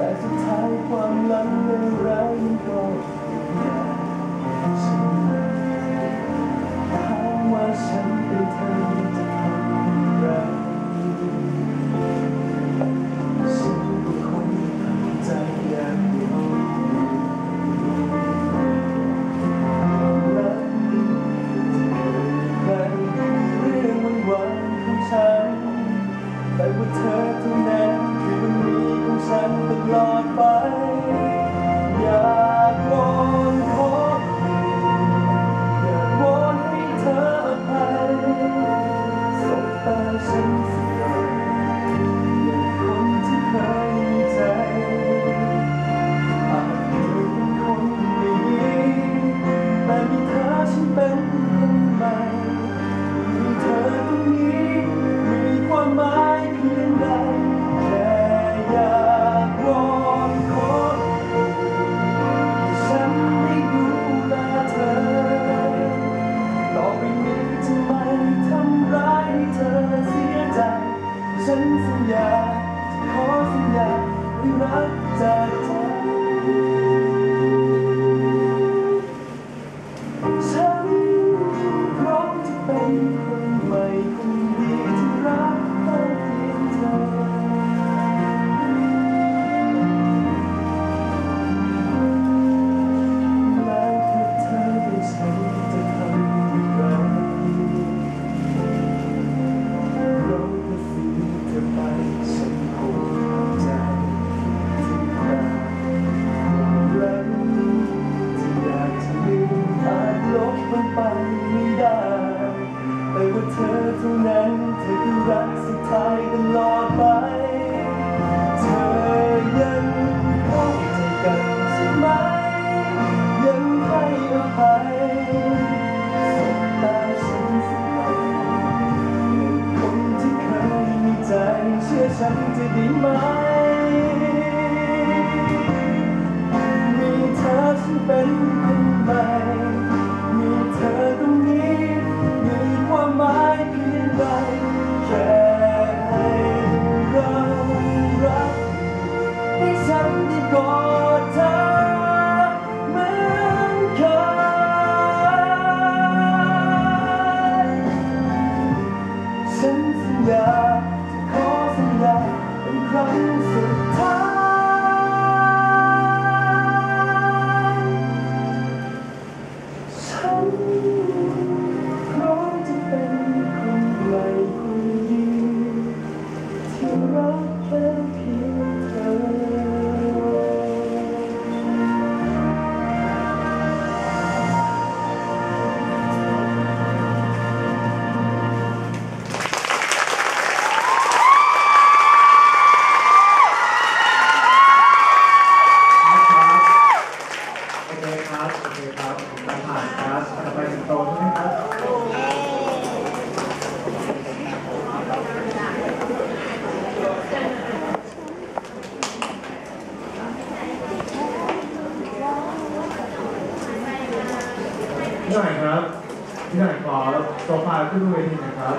แต่สุดท้ายความหลังในรัก็อย่าฉันถามว่าฉันไปทำอะไรฉันคนตั้ใจยางรักเธอนั้เรื่อนวัของฉันแต่ว่าเธอเท่า ฉันสัญญาขอสัญญาไม่รักจากเธอฉันพร้อมจะเป็น พี่หน่อยครับ พี่หน่อยขอโอฟาขึ้นเวทีนะครับ